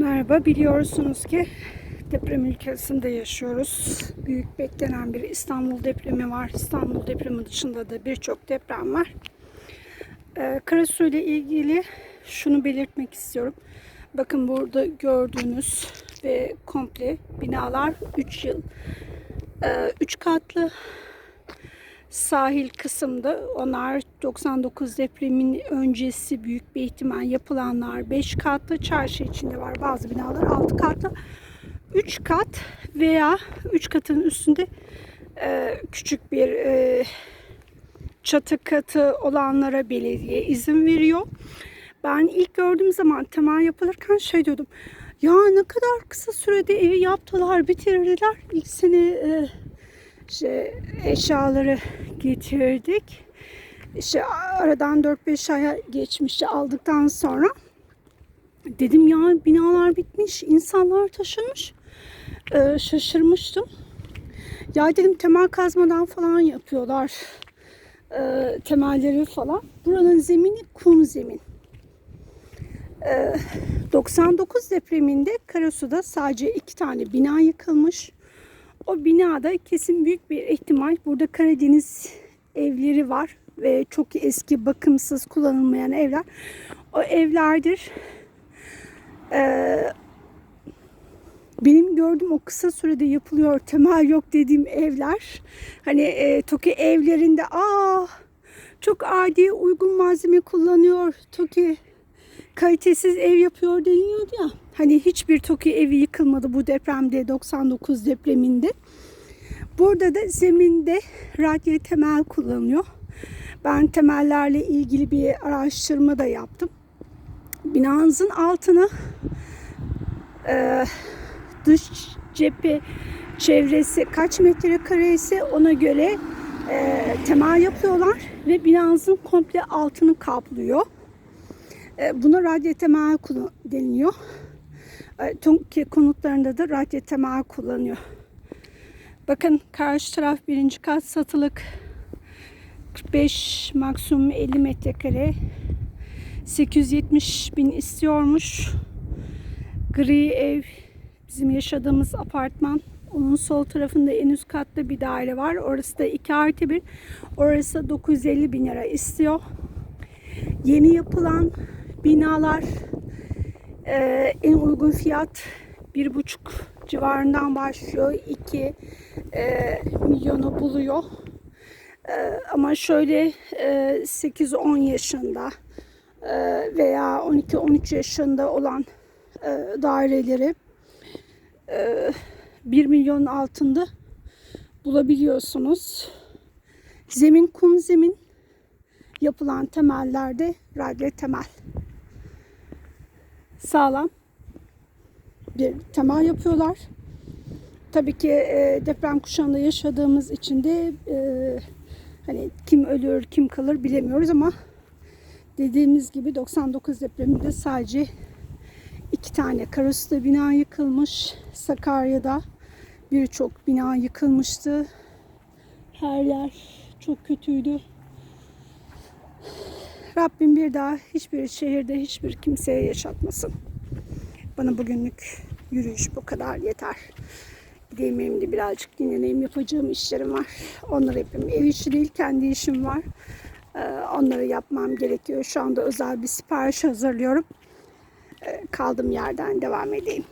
Merhaba, biliyorsunuz ki deprem ülkesinde yaşıyoruz. Büyük beklenen bir İstanbul depremi var. İstanbul depremi dışında da birçok deprem var. Ee, Karasu ile ilgili şunu belirtmek istiyorum. Bakın burada gördüğünüz ve komple binalar 3 yıl 3 katlı sahil kısımda onlar 99 depremin öncesi büyük bir ihtimal yapılanlar 5 katlı çarşı içinde var bazı binalar 6 katlı 3 kat veya 3 katın üstünde e, küçük bir e, çatı katı olanlara belediye izin veriyor. Ben ilk gördüğüm zaman temel yapılırken şey diyordum. Ya ne kadar kısa sürede evi yaptılar, bitirdiler. İlk sene e, işte eşyaları getirdik. İşte aradan 4-5 aya geçmişti aldıktan sonra. Dedim ya binalar bitmiş, insanlar taşınmış. Ee, şaşırmıştım. Ya dedim temel kazmadan falan yapıyorlar. Ee, temelleri falan. Buranın zemini kum zemin. Ee, 99 depreminde Karasu'da sadece iki tane bina yıkılmış. O binada kesin büyük bir ihtimal burada Karadeniz evleri var ve çok eski bakımsız kullanılmayan evler. O evlerdir. Ee, benim gördüğüm o kısa sürede yapılıyor temel yok dediğim evler. Hani e, TOKİ evlerinde aa çok adi uygun malzeme kullanıyor. TOKİ kalitesiz ev yapıyor deniyordu ya. Hani hiçbir TOKİ evi yıkılmadı bu depremde 99 depreminde. Burada da zeminde radyo temel kullanılıyor. Ben temellerle ilgili bir araştırma da yaptım. Binanızın altına e, dış cephe çevresi kaç metrekare ise ona göre e, temel yapıyorlar ve binanızın komple altını kaplıyor. E, buna radyo temel deniliyor. E, TOKİ konutlarında da radyo temel kullanıyor. Bakın karşı taraf birinci kat satılık 45 maksimum 50 metrekare 870 bin istiyormuş. Gri ev bizim yaşadığımız apartman. Onun sol tarafında en üst katta bir daire var. Orası da 2 artı 1. Orası 950 bin lira istiyor. Yeni yapılan binalar e, en uygun fiyat bir buçuk civarından başlıyor. 2 e, milyonu buluyor. E, ama şöyle e, 8-10 yaşında e, veya 12-13 yaşında olan e, daireleri e, 1 milyonun altında bulabiliyorsunuz. Zemin kum zemin yapılan temellerde radyo temel. Sağlam bir temel yapıyorlar. Tabii ki e, deprem kuşağında yaşadığımız için de e, hani kim ölür kim kalır bilemiyoruz ama dediğimiz gibi 99 depreminde sadece iki tane Karasu'da bina yıkılmış. Sakarya'da birçok bina yıkılmıştı. Her yer çok kötüydü. Rabbim bir daha hiçbir şehirde hiçbir kimseye yaşatmasın. Bana bugünlük yürüyüş bu kadar yeter. Gideyim evimde birazcık dinleneyim. Yapacağım işlerim var. Onları yapayım. Ev işi değil kendi işim var. Ee, onları yapmam gerekiyor. Şu anda özel bir sipariş hazırlıyorum. Ee, kaldığım yerden devam edeyim.